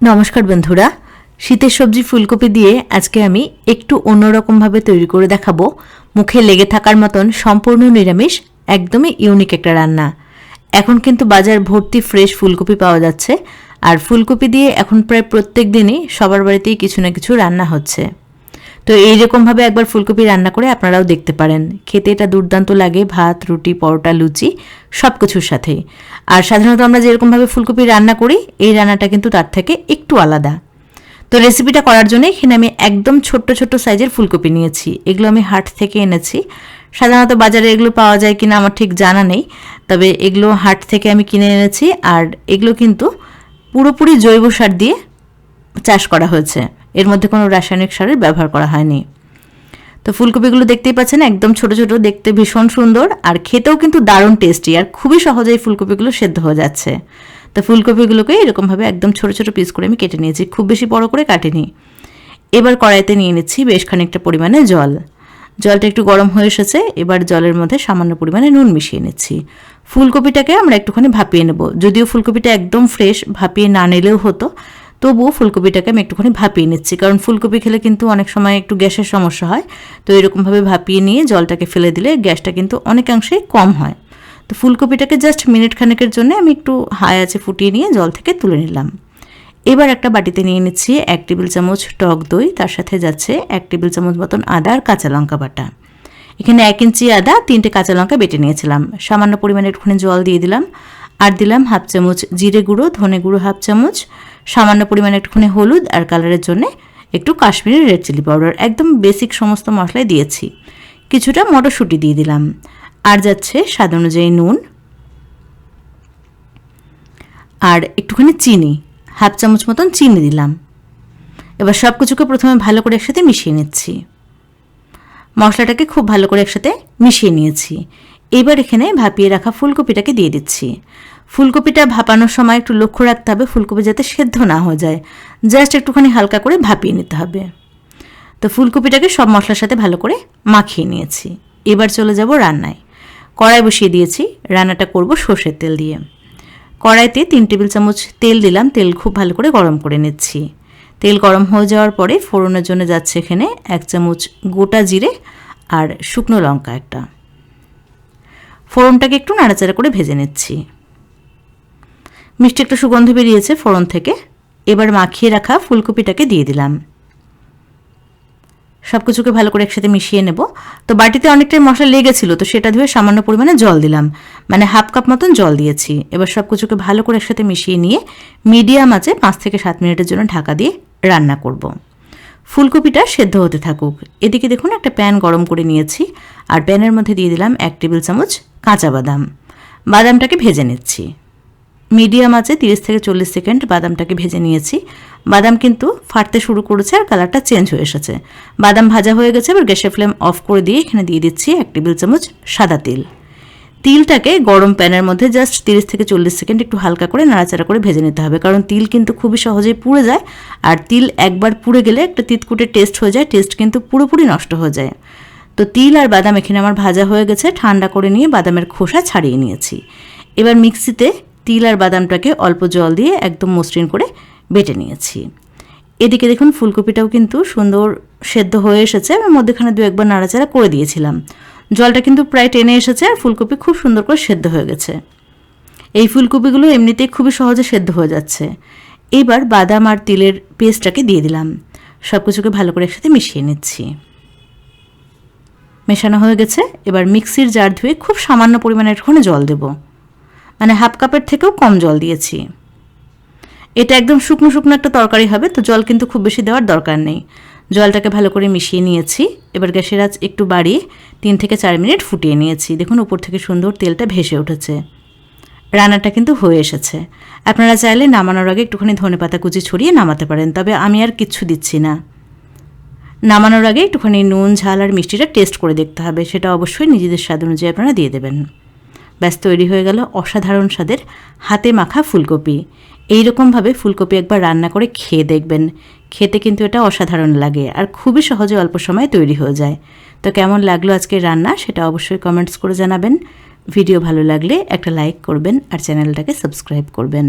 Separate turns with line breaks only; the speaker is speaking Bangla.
নমস্কার বন্ধুরা, শীতের সবজি ফুলকপি দিয়ে আজকে আমি একটু অন্যরকমভাবে তৈরি করে দেখাবো। মুখে লেগে থাকার মতন সম্পূর্ণ নিরামিষ, একদমই ইউনিক একটা রান্না। এখন কিন্তু বাজার ভর্তি ফ্রেশ ফুলকপি পাওয়া যাচ্ছে। আর ফুলকপি দিয়ে এখন প্রায় প্রত্যেক দিনই সবার বাড়িতেই কিছু না কিছু রান্না হচ্ছে। তো এইরকমভাবে একবার ফুলকপি রান্না করে আপনারাও দেখতে পারেন। খেতে এটা দুর্দান্ত লাগে, ভাত, রুটি, পরোটা, লুচি সব কিছুর সাথে। আর সাধারণত আমরা যেরকমভাবে ফুলকপি রান্না করি, এই রান্নাটা কিন্তু তার থেকে একটু আলাদা। তো রেসিপিটা করার জন্য এখানে আমি একদম ছোট্ট ছোট্ট সাইজের ফুলকপি নিয়েছি। এগুলো আমি হাট থেকে এনেছি। সাধারণত বাজারে এগুলো পাওয়া যায় কিনা আমার ঠিক জানা নেই। তবে এগুলো হাট থেকে আমি কিনে এনেছি। আর এগুলো কিন্তু পুরোপুরি জৈব সার দিয়ে চাষ করা হয়েছে। এর মধ্যে কোনো রাসায়নিক সারের ব্যবহার করা হয়নি। তো ফুলকপিগুলো দেখতেই পাচ্ছেন, একদম ছোট ছোট, দেখতে ভীষণ সুন্দর, আর খেতেও কিন্তু দারুণ টেস্টি আর খুবই সহজেই ফুলকপিগুলো সেদ্ধ হয়ে যাচ্ছে। তো ফুলকপিগুলোকে এরকমভাবে একদম ছোট ছোট পিস করে আমি কেটে নিয়েছি, খুব বেশি বড় করে কাটিনি। এবার কড়াইতে নিয়ে নিচ্ছি বেশ খানিকটা পরিমাণে জল। জলটা একটু গরম হয়ে এসেছে, এবার জলের মধ্যে সামান্য পরিমাণে নুন মিশিয়ে নিচ্ছি। ফুলকপিটাকে আমরা একটুখানি ভাপিয়ে নেব, যদিও ফুলকপিটা একদম ফ্রেশ ভাপিয়ে না নিলেও হতো তবুও ফুলকপিটাকে আমি একটুখানি ভাপিয়ে নিচ্ছি। কারণ ফুলকপি খেলে কিন্তু অনেক সময় একটু গ্যাসের সমস্যা হয়। তো এরকমভাবে ভাপিয়ে নিয়ে জলটাকে ফেলে দিলে গ্যাসটা কিন্তু অনেকাংশেই কম হয়। তো ফুলকপিটাকে জাস্ট মিনিট খানেকের জন্য আমি একটু হাই আছে ফুটিয়ে নিয়ে জল থেকে তুলে নিলাম। এবার একটা বাটিতে নিয়ে নিচ্ছি এক টেবিল চামচ টক দই। তার সাথে যাচ্ছে এক টেবিল চামচ মতন আদা আর কাঁচা লঙ্কা বাটা। এখানে এক ইঞ্চি আদা, তিনটে কাঁচা লঙ্কা বেটে নিয়েছিলাম। সামান্য পরিমাণে একটুখানি জল দিয়ে দিলাম। আর দিলাম হাফ চামচ জিরে গুঁড়ো, ধনে গুঁড়ো হাফ চামচ, সামান্য পরিমাণে একটুখানি হলুদ আর কালারের জন্য একটু কাশ্মীরি রেড চিলি পাউডার, একদম বেসিক সমস্ত মশলাই দিয়েছি। কিছুটা মটরশুঁটি দিয়ে দিলাম। আর যাচ্ছে স্বাদ অনুযায়ী নুন আর একটুখানি চিনি, হাফ চামচ মতন চিনি দিলাম। এবার সব কিছুকে প্রথমে ভালো করে একসাথে মিশিয়ে নিচ্ছি। মশলাটাকে খুব ভালো করে একসাথে মিশিয়ে নিয়েছি। এবার এখানে ভাপিয়ে রাখা ফুলকপিটাকে দিয়ে দিচ্ছি। ফুলকপিটা ভাপানোর সময় একটু লক্ষ্য রাখতে হবে, ফুলকপি যাতে সেদ্ধ না হয়ে যায়। জাস্ট একটুখানি হালকা করে ভাপিয়ে নিতে হবে। তো ফুলকপিটাকে সব মশলার সাথে ভালো করে মাখিয়ে নিয়েছি। এবার চলে যাব রান্নায়। কড়াই বসিয়ে দিয়েছি, রান্নাটা করব সর্ষের তেল দিয়ে। কড়াইতে তিন টেবিল চামচ তেল দিলাম, তেল খুব ভালো করে গরম করে নিচ্ছি। তেল গরম হয়ে যাওয়ার পরে ফোড়নের জন্য যাচ্ছে এখানে এক চামচ গোটা জিরে আর শুকনো লঙ্কা একটা। ফোড়নটাকে একটু নাড়াচাড়া করে ভেজে নিচ্ছি। মিষ্টি একটা সুগন্ধ বেরিয়েছে ফোড়ন থেকে। এবার মাখিয়ে রাখা ফুলকপিটাকে দিয়ে দিলাম। সব কিছুকে ভালো করে একসাথে মিশিয়ে নেব। তো বাটিতে অনেকটাই মশলা লেগেছিল, তো সেটা ধুয়ে সামান্য পরিমাণে জল দিলাম। মানে হাফ কাপ মতন জল দিয়েছি। এবার সব কিছুকে ভালো করে একসাথে মিশিয়ে নিয়ে মিডিয়াম আছে পাঁচ থেকে সাত মিনিটের জন্য ঢাকা দিয়ে রান্না করব। ফুলকপিটা সেদ্ধ হতে থাকুক। এদিকে দেখুন, একটা প্যান গরম করে নিয়েছি আর প্যানের মধ্যে দিয়ে দিলাম এক টেবিল চামচ কাঁচা বাদাম। বাদামটাকে ভেজে নিচ্ছি। মিডিয়াম আছে তিরিশ থেকে চল্লিশ সেকেন্ড বাদামটাকে ভেজে নিয়েছি। বাদাম কিন্তু ফাটতে শুরু করেছে আর কালারটা চেঞ্জ হয়ে এসেছে। বাদাম ভাজা হয়ে গেছে, এবার গ্যাসের ফ্লেম অফ করে দিয়ে এখানে দিয়ে দিচ্ছি এক টেবিল চামচ সাদা তিল। তিলটাকে গরম প্যানের মধ্যে জাস্ট তিরিশ থেকে চল্লিশ সেকেন্ড একটু হালকা করে নাড়াচাড়া করে ভেজে নিতে হবে। কারণ তিল কিন্তু খুবই সহজেই পুড়ে যায় আর তিল একবার পুড়ে গেলে একটা তিতকুটে টেস্ট হয়ে যায় টেস্ট কিন্তু পুরোপুরি নষ্ট হয়ে যায়। তো তিল আর বাদাম এখানে আমার ভাজা হয়ে গেছে, ঠান্ডা করে নিয়ে বাদামের খোসা ছাড়িয়ে নিয়েছি। এবার মিক্সিতে তিল আর বাদামটাকে অল্প জল দিয়ে একদম মসৃণ করে বেটে নিয়েছি। এদিকে দেখুন ফুলকপিটাও কিন্তু সুন্দর সেদ্ধ হয়ে এসেছে আমি মধ্যেখানে দু একবার নাড়াচাড়া করে দিয়েছিলাম। জলটা কিন্তু প্রায় টেনে এসেছে, আর ফুলকপি খুব সুন্দর করে সেদ্ধ হয়ে গেছে। এই ফুলকপিগুলো এমনিতেই খুবই সহজে সেদ্ধ হয়ে যাচ্ছে। এবার বাদাম আর তিলের পেস্টটাকে দিয়ে দিলাম। সব কিছুকে ভালো করে একসাথে মিশিয়ে নিচ্ছি। মেশানো হয়ে গেছে। এবার মিক্সির জার ধুয়ে খুব সামান্য পরিমাণে একটুখানি জল দেবো। মানে হাফ কাপের থেকেও কম জল দিয়েছি। এটা একদম শুকনো শুকনো একটা তরকারি হবে, তো জল কিন্তু খুব বেশি দেওয়ার দরকার নেই। জলটাকে ভালো করে মিশিয়ে নিয়েছি। এবার গ্যাসের আঁচ একটু বাড়িয়ে তিন থেকে চার মিনিট ফুটিয়ে নিয়েছি। দেখুন, উপর থেকে সুন্দর তেলটা ভেসে উঠেছে। রান্নাটা কিন্তু হয়ে এসেছে। আপনারা চাইলে নামানোর আগে একটুখানি ধনে পাতা কুচি ছড়িয়ে নামাতে পারেন, তবে আমি আর কিচ্ছু দিচ্ছি না। নামানোর আগে একটুখানি নুন, ঝাল আর মিষ্টিটা টেস্ট করে দেখতে হবে। সেটা অবশ্যই নিজেদের স্বাদ অনুযায়ী আপনারা দিয়ে দেবেন। ব্যাস, তৈরি হয়ে গেল অসাধারণ স্বাদের হাতে মাখা ফুলকপি। এই রকমভাবে ফুলকপি একবার রান্না করে খেয়ে দেখবেন। খেতে কিন্তু এটা অসাধারণ লাগে আর খুবই সহজে অল্প সময়ে তৈরি হয়ে যায়। তো কেমন লাগল আজকের রান্না সেটা অবশ্যই কমেন্টস করে জানাবেন। ভিডিও ভালো লাগলে একটা লাইক করবেন আর চ্যানেলটাকে সাবস্ক্রাইব করবেন।